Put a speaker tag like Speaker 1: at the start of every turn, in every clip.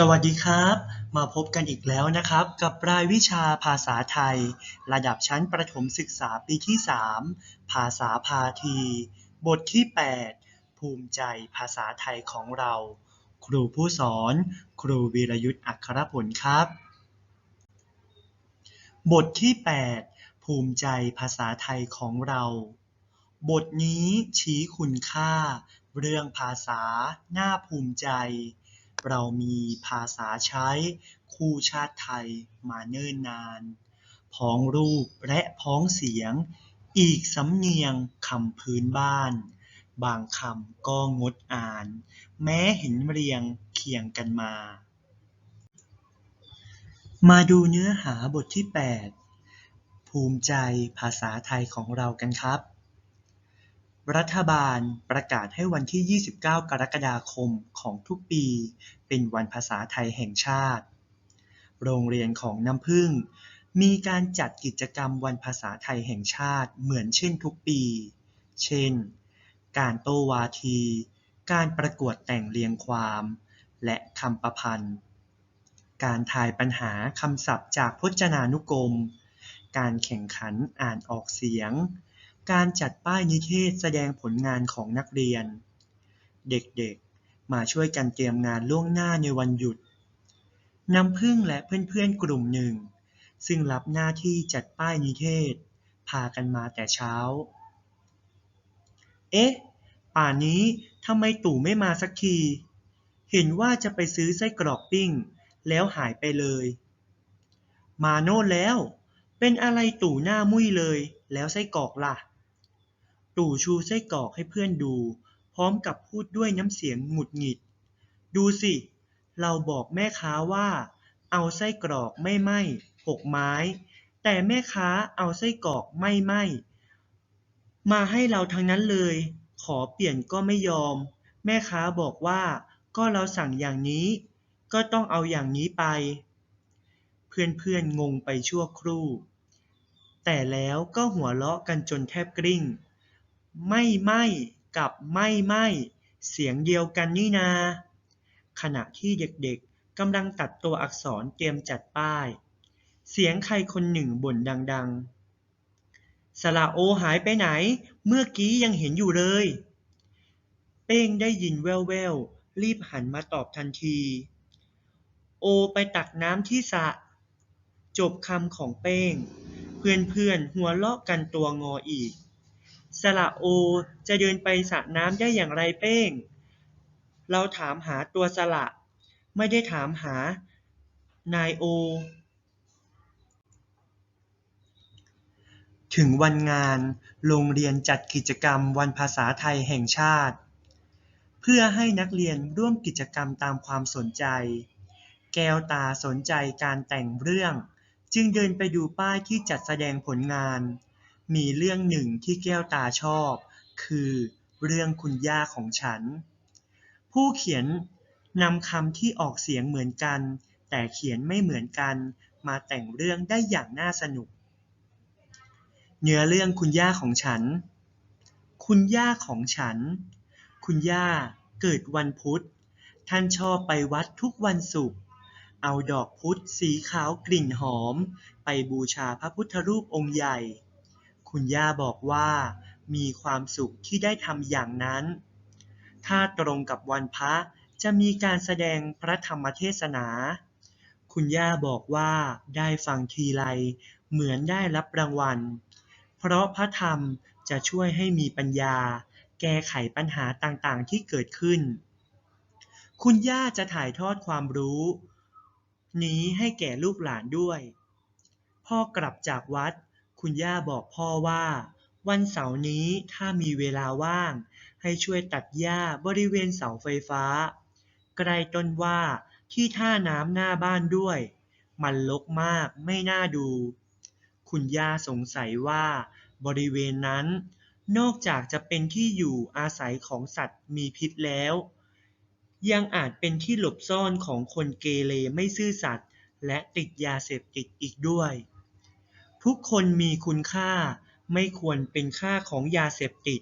Speaker 1: สวัสดีครับ มาพบกันอีกแล้วนะครับ กับรายวิชาภาษาไทย ระดับชั้นประถมศึกษาปีที่ 3 ภาษาพาที บทที่ 8 ภูมิใจภาษาไทยของเรา ครูผู้สอน ครูวีรยุทธ์อัครผลครับ บทที่ 8 ภูมิใจภาษาไทยของเรา บทนี้ชี้คุณค่า เรื่องภาษาน่าภูมิใจ เรามีภาษาใช้ คู่ชาติไทยมาเนิ่นนาน พ้องรูปและพ้องเสียง อีกสำเนียงคำพื้นบ้าน บางคำก็งดอ่าน แม้เห็นเรียงเคียงกันมา มาดูเนื้อหาบทที่ 8 ภูมิใจภาษาไทยของเรากันครับ รัฐบาลประกาศให้วันที่ 29 กรกฎาคมของทุกปี เป็นวันภาษาไทยแห่งชาติ โรงเรียนของน้ำพึ่ง มีการจัดกิจกรรมวันภาษาไทยแห่งชาติเหมือนเช่นทุกปี เช่น การโตวาที การประกวดแต่งเรียงความ และคำประพันธ์ การทายปัญหาคำศัพท์จากพจนานุกรม การแข่งขันอ่านออกเสียง การจัดป้ายนิเทศแสดงผลงานของนักเรียน เด็กๆ มาช่วยกันเตรียมงานล่วงหน้าในวันหยุด น้ำพึ่งและเพื่อนๆกลุ่มหนึ่ง ซึ่งรับหน้าที่จัดป้ายนิเทศ พากันมาแต่เช้า เอ๊ะ ป่านนี้ทำไมตู่ไม่มาสักที เห็นว่าจะไปซื้อไส้กรอกปิ้ง แล้วหายไปเลย มาโน่นแล้ว เป็นอะไรตู่หน้ามุ้ยเลย แล้วไส้กรอกล่ะ ตู่ชูไส้กรอกให้เพื่อนดู พร้อมกับพูดด้วยน้ำเสียงหงุดหงิด ดูสิ เราบอกแม่ค้าว่า เอาไส้กรอกไม่ไหม้หกไม้ แต่แม่ค้าเอาไส้กรอกไม่ไหม้มาให้เราทั้งนั้นเลย ขอเปลี่ยนก็ไม่ยอม แม่ค้าบอกว่า ก็เราสั่งอย่างนี้ ก็ต้องเอาอย่างนี้ไป เพื่อนๆงงไปชั่วครู่ แต่แล้วก็หัวเราะกันจนแทบกริ้ง ไม่ไหม้กับไม่ไหม้เสียงเดียวกันนี่นา ขณะที่เด็กๆกำลังตัดตัวอักษรเตรียมจัดป้าย เสียงใครคนหนึ่งบ่นดังๆ สระโอหายไปไหน เมื่อกี้ยังเห็นอยู่เลย เป้งได้ยินแว่วๆ รีบหันมาตอบทันที โอไปตักน้ำที่สระจบคำของเป้ง เพื่อนๆหัวเราะกันตัวงออีก สระโอ จะเดินไปสระน้ำได้อย่างไรเป้ง เราถามหาตัวสระ ไม่ได้ถามหานายโอ ถึงวันงาน โรงเรียนจัดกิจกรรมวันภาษาไทยแห่งชาติ เพื่อให้นักเรียนร่วมกิจกรรมตามความสนใจ แก้วตาสนใจการแต่งเรื่อง จึงเดินไปดูป้ายที่จัดแสดงผลงาน มีเรื่องหนึ่งที่แก้วตาชอบ คือเรื่องคุณย่าของฉัน ผู้เขียนนำคำที่ออกเสียงเหมือนกัน แต่เขียนไม่เหมือนกัน มาแต่งเรื่องได้อย่างน่าสนุก เนื้อเรื่องคุณย่าของฉัน คุณย่าของฉัน คุณย่าเกิดวันพุธ ท่านชอบไปวัดทุกวันศุกร์เอาดอกพุธสีขาวกลิ่นหอม ไปบูชาพระพุทธรูปองค์ใหญ่ คุณย่าบอกว่า มีความสุขที่ได้ทำอย่างนั้น ถ้าตรงกับวันพระจะมีการแสดงพระธรรมเทศนา คุณย่าบอกว่าได้ฟังทีไรเหมือนได้รับรางวัล เพราะพระธรรมจะช่วยให้มีปัญญา แก้ไขปัญหาต่างๆที่เกิดขึ้น คุณย่าจะถ่ายทอดความรู้ นี้ให้แก่ลูกหลานด้วย พ่อกลับจากวัด คุณย่าบอกพ่อว่า วันเสาร์นี้ถ้ามีเวลาว่าง ให้ช่วยตัดหญ้าบริเวณเสาไฟฟ้า ใกล้ต้นว่าที่ท่าน้ำหน้าบ้านด้วย มันรกมากไม่น่าดู คุณย่าสงสัยว่า บริเวณนั้น นอกจากจะเป็นที่อยู่อาศัยของสัตว์มีพิษแล้ว ยังอาจเป็นที่หลบซ่อนของคนเกเรไม่ซื่อสัตย์และติดยาเสพติดอีกด้วย ทุกคนมีคุณค่า ไม่ควรเป็นค่าของยาเสพติด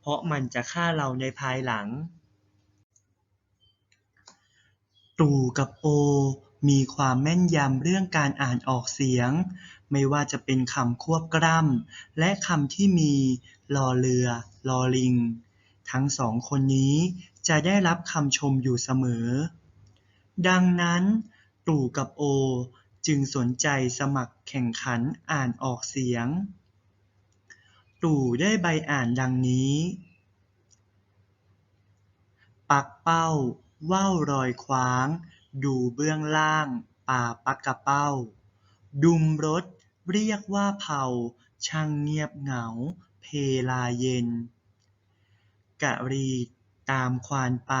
Speaker 1: เพราะมันจะฆ่าเราในภายหลัง ตู่กับโอ มีความแม่นยำเรื่องการอ่านออกเสียง ไม่ว่าจะเป็นคำควบกล้ำและคำที่มีลอเรือ ลอลิง ทั้งสองคนนี้จะได้รับคำชมอยู่เสมอ ดังนั้นตู่กับโอ จึงสนใจสมัครแข่งขันอ่านออกเสียง ตู่ได้ใบอ่านดังนี้ ปักเป้า ว่าวรอยคว้าง ดูเบื้องล่าง ป่าปักกะเป้า ดุมรถ เรียกว่าเผา ช่างเงียบเหงา เพลาเย็น กะรีตามควานไป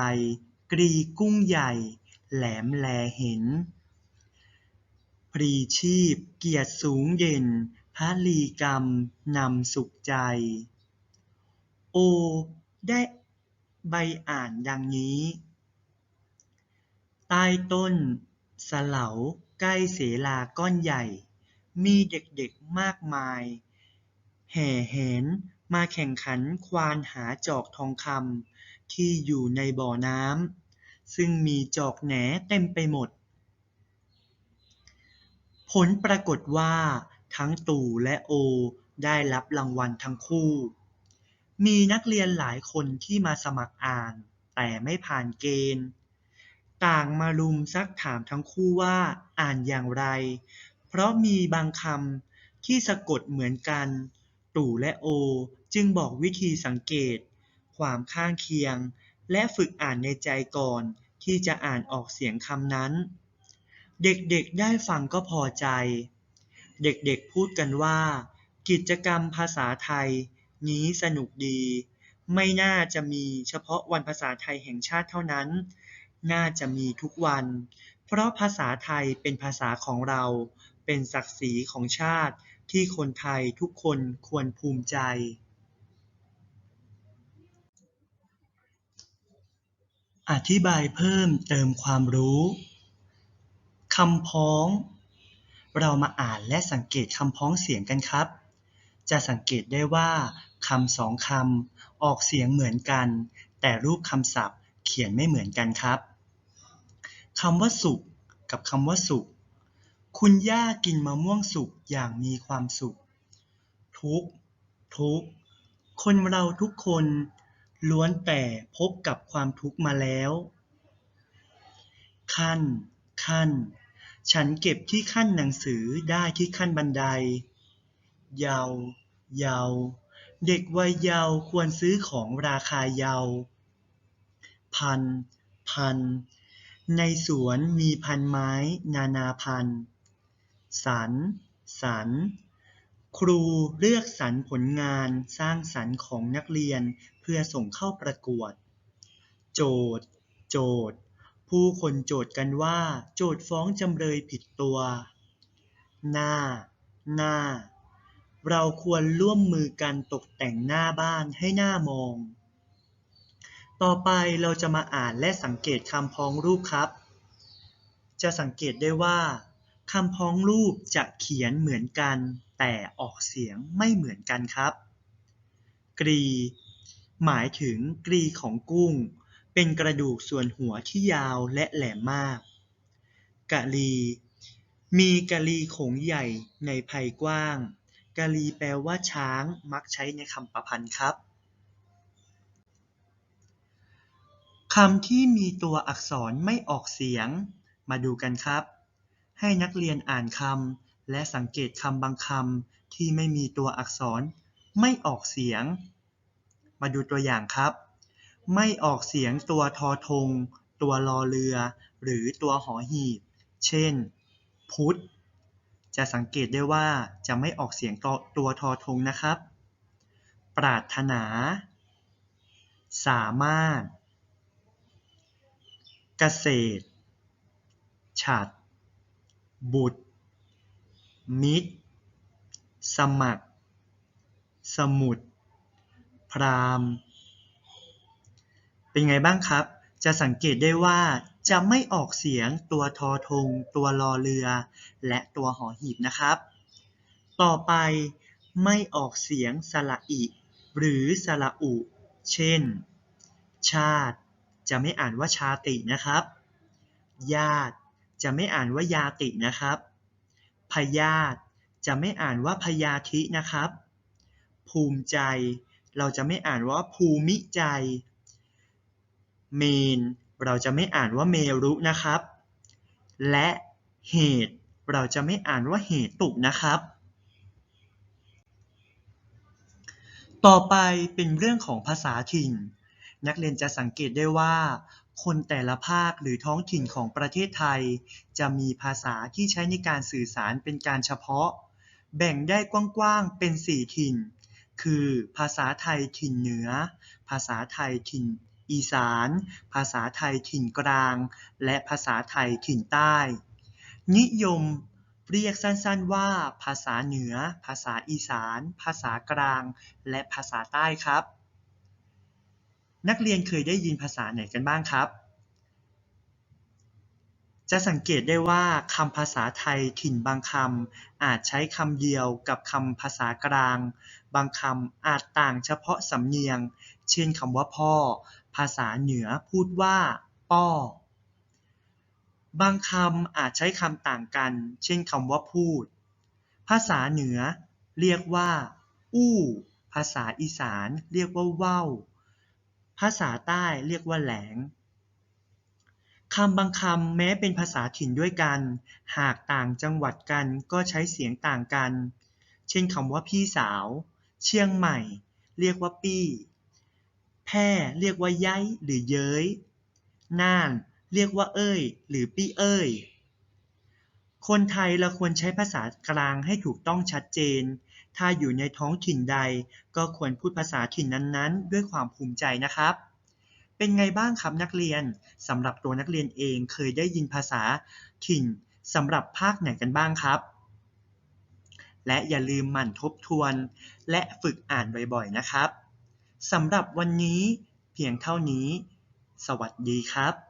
Speaker 1: กรีกุ้งใหญ่ แหลมแลเห็น พลีชีพ เกียรติสูงเด่นพลีกรรม นำสุขใจ โอ ได้ใบอ่านดังนี้ ใต้ต้น สเหลาใกล้เสลาก้อนใหญ่ มีเด็กๆมากมาย แห่แหนมาแข่งขันควานหาจอกทองคำที่อยู่ในบ่อน้ำซึ่งมีจอกแหนเต็มไปหมด ผลปรากฏว่าทั้งตู่และโอได้รับรางวัลทั้งคู่ มีนักเรียนหลายคนที่มาสมัครอ่าน แต่ไม่ผ่านเกณฑ์ ต่างมารุมซักถามทั้งคู่ว่าอ่านอย่างไร เพราะมีบางคำที่สะกดเหมือนกัน ตู่และโอจึงบอกวิธีสังเกต ความข้างเคียง และฝึกอ่านในใจก่อนที่จะอ่านออกเสียงคำนั้น เด็กๆได้ฟังก็พอใจ เด็กๆพูดกันว่า กิจกรรมภาษาไทย นี้สนุกดี ไม่น่าจะมีเฉพาะวันภาษาไทยแห่งชาติเท่านั้น น่าจะมีทุกวัน เพราะภาษาไทยเป็นภาษาของเรา เป็นศักดิ์ศรีของชาติที่คนไทยทุกคนควรภูมิใจอธิบายเพิ่มเติมความรู้ คำพ้อง เรามาอ่านและสังเกตคำพ้องเสียงกันครับ จะสังเกตได้ว่าคำสองคำออกเสียงเหมือนกัน แต่รูปคำศัพท์เขียนไม่เหมือนกันครับคำว่าสุข กับคำว่าสุข คุณย่ากินมะม่วงสุกอย่างมีความสุข ทุกทุกคนเราทุกคนล้วนแต่พบกับความทุกข์มาแล้ว ขั้น ขั้น ฉันเก็บที่ขั้นหนังสือได้ที่ขั้นบันได เยาว์เยาวเด็กวัยเยาว์ควรซื้อของราคาเยาว์พัน พัน ในสวนมีพันไม้นานาพันสรรสรรครูเลือกสรรผลงานสร้างสรรค์ของนักเรียนเพื่อส่งเข้าประกวด โจทย์ โจทย์ ผู้คนโจทย์กันว่า โจทย์ฟ้องจำเลยผิดตัว หน้า หน้า เราควรร่วมมือกันตกแต่งหน้าบ้านให้หน่ามอง ต่อไปเราจะมาอ่านและสังเกตคำพ้องรูปครับ จะสังเกตได้ว่าคำพ้องรูปจะเขียนเหมือนกัน แต่ออกเสียงไม่เหมือนกันครับ กรี หมายถึงกรีของกุ้ง เป็นกระดูกส่วนหัวที่ยาวและแหลมมาก กะลี มีกะลีโขงใหญ่ในไผ่กว้าง กะลีแปลว่าช้างมักใช้ในคำประพันธ์ครับคำที่มีตัวอักษรไม่ออกเสียง มาดูกันครับ ให้นักเรียนอ่านคำและสังเกตคำบางคำที่ไม่มีตัวอักษรไม่ออกเสียง มาดูตัวอย่างครับ ไม่ออกเสียงตัวทอทงตัวรอเรือ หรือตัวหอหีบ เช่น พุทธ จะสังเกตได้ว่าจะไม่ออกเสียงตัวตัวทอทงนะครับ ปรารถนา สามารถ เกษตร ฉัตรบุตร มิตร สมัคร สมุด พราหมณ์ เป็นไงบ้างครับ จะสังเกตได้ว่าจะไม่ออกเสียงตัวทอทง ตัวรอเรือ และตัวหอหีบนะครับ ต่อไปไม่ออกเสียงสระอิ หรือสระอุ เช่น ชาติ จะไม่อ่านว่าชาตินะครับ ญาติ จะไม่อ่านว่ายาตินะครับ พยาธิจะไม่อ่านว่าพยาธินะครับ ภูมิใจ เราจะไม่อ่านว่าภูมิใจ เมนเราจะไม่อ่านว่าเมรุนะครับ และเหตุเราจะไม่อ่านว่าเหตุนะครับ ต่อไปเป็นเรื่องของภาษาถิ่น นักเรียนจะสังเกตได้ว่า คนแต่ละภาคหรือท้องถิ่นของประเทศไทย จะมีภาษาที่ใช้ในการสื่อสารเป็นการเฉพาะ แบ่งได้กว้างๆเป็น 4 ถิ่น คือ ภาษาไทยถิ่นเหนือ ภาษาไทยถิ่น อีสาน ภาษาไทยถิ่นกลาง และภาษาไทยถิ่นใต้ นิยมเรียกสั้นๆว่า ภาษาเหนือ ภาษาอีสาน ภาษากลาง และภาษาใต้ครับ นักเรียนเคยได้ยินภาษาไหนกันบ้างครับ จะสังเกตได้ว่าคำภาษาไทยถิ่นบางคำอาจใช้คำเดียวกับคำภาษากลาง บางคำอาจต่างเฉพาะสำเนียง เช่นคำว่าพ่อ ภาษาเหนือพูดว่า ป้อ บางคำอาจใช้คำต่างกัน เช่นคำว่าพูด ภาษาเหนือเรียกว่า อู้ ภาษาอีสานเรียกว่าว้าภาษาใต้เรียกว่าแหลงคำบางคำแม้เป็นภาษาถิ่นด้วยกัน หากต่างจังหวัดกันก็ใช้เสียงต่างกัน เช่นคำว่าพี่สาว เชียงใหม่ เรียกว่าปี้ แพร่เรียกว่าย้ายหรือเย้ย น่าน เรียกว่าเอ้ย หรือปี้เอ้ย คนไทยเราควรใช้ภาษากลางให้ถูกต้องชัดเจน ถ้าอยู่ในท้องถิ่นใด ก็ควรพูดภาษาถิ่นนั้นๆ ด้วยความภูมิใจนะครับ เป็นไงบ้างครับนักเรียนสำหรับตัวนักเรียนเองเคยได้ยินภาษาถิ่นสำหรับภาคไหนกันบ้างครับ และอย่าลืมหมั่นทบทวน และฝึกอ่านบ่อยๆนะครับ สำหรับวันนี้เพียงเท่านี้ สวัสดีครับ